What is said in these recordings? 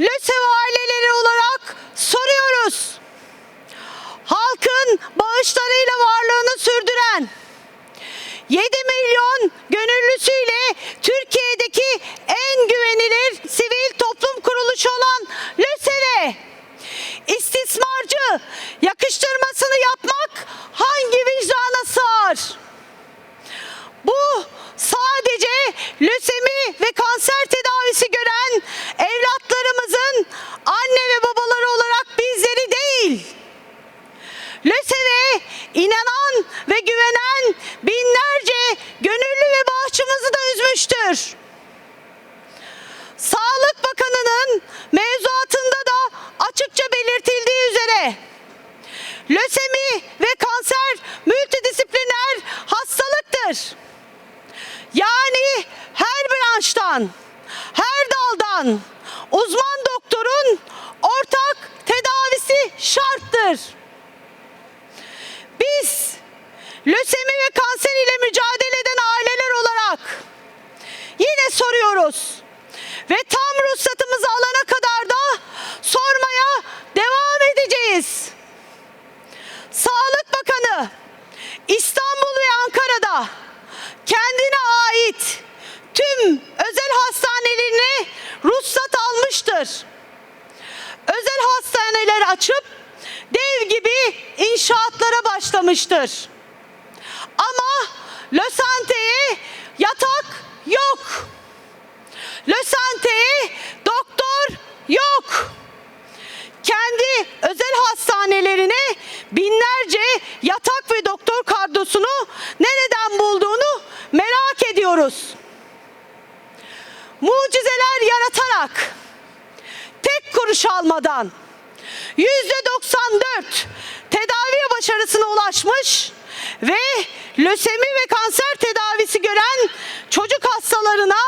LÖSEV aileleri olarak soruyoruz. Halkın bağışlarıyla varlığını sürdüren 7 milyon gönüllüsüyle Türkiye'deki en güvenilir sivil toplum kuruluşu olan LÖSEV'e istismarcı yakıştırmasını yapmak hangi vicdana sığar? Bu sadece lösemi ve kanser tedavisi gören evlatlarımızın anne ve babaları olarak bizleri değil, LÖSEV'e inanan ve güvenen binlerce gönüllü ve bağışçımızı da üzmüştür. Sağlık Bakanı'nın mevzuatında da açıkça belirtildiği üzere lösemi ve kanser multidisipliner hastalıktır. Yani her branştan, her daldan uzman doktorun ortak tedavisi şarttır. Biz lösemi ve kanser ile mücadele eden aileler olarak yine soruyoruz. Ve tam ruhsatımızı alana kadar da sormaya devam edeceğiz. Sağlık Bakanı İstanbul ve Ankara'da kendine ait özel hastanelerine ruhsat almıştır. Özel hastaneler açıp dev gibi inşaatlara başlamıştır. Ama Lösante'ye yatak yok. Lösante'ye doktor yok kendi özel hastanelerine binlerce yatak ve doktor kadrosunu nereden bulduğunu merak ediyoruz. Mucizeler yaratarak tek kuruş almadan yüzde 94 tedavi başarısına ulaşmış ve lösemi ve kanser tedavisi gören çocuk hastalarına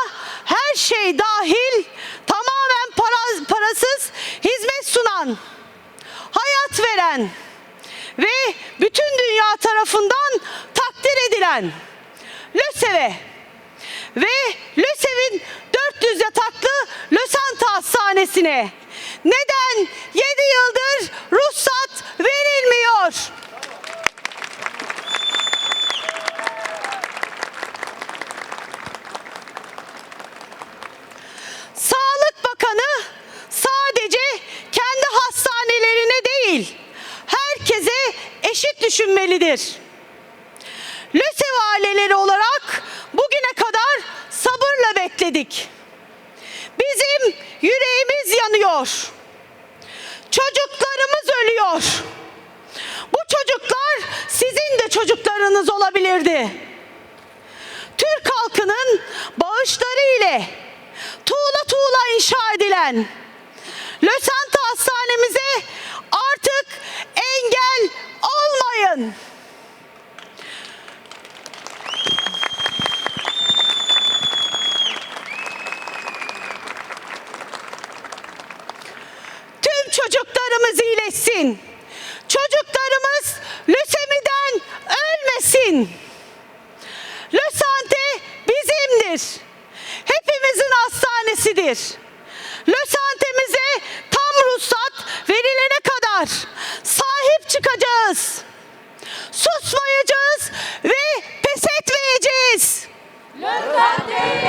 her şey dahil tamamen para- parasız hizmet sunan, hayat veren ve bütün dünya tarafından takdir edilen LÖSEV'e ve Hastanesi'ne neden 7 yıldır ruhsat verilmiyor? Sağlık Bakanı sadece kendi hastanelerine değil, herkese eşit düşünmelidir. LÖSEV aileleri olarak bugüne kadar sabırla bekledik. Yüreğimiz yanıyor. Çocuklarımız ölüyor. Bu çocuklar sizin de çocuklarınız olabilirdi. Türk halkının bağışları ile tuğla tuğla inşa edilen Lösanta Hastanemize artık engel olmayın. Tüm çocuklarımız iyileşsin. Çocuklarımız lösemiden ölmesin. Lösante bizimdir. Hepimizin hastanesidir. Lösantemize tam ruhsat verilene kadar sahip çıkacağız. Susmayacağız ve pes etmeyeceğiz. Lösante'ye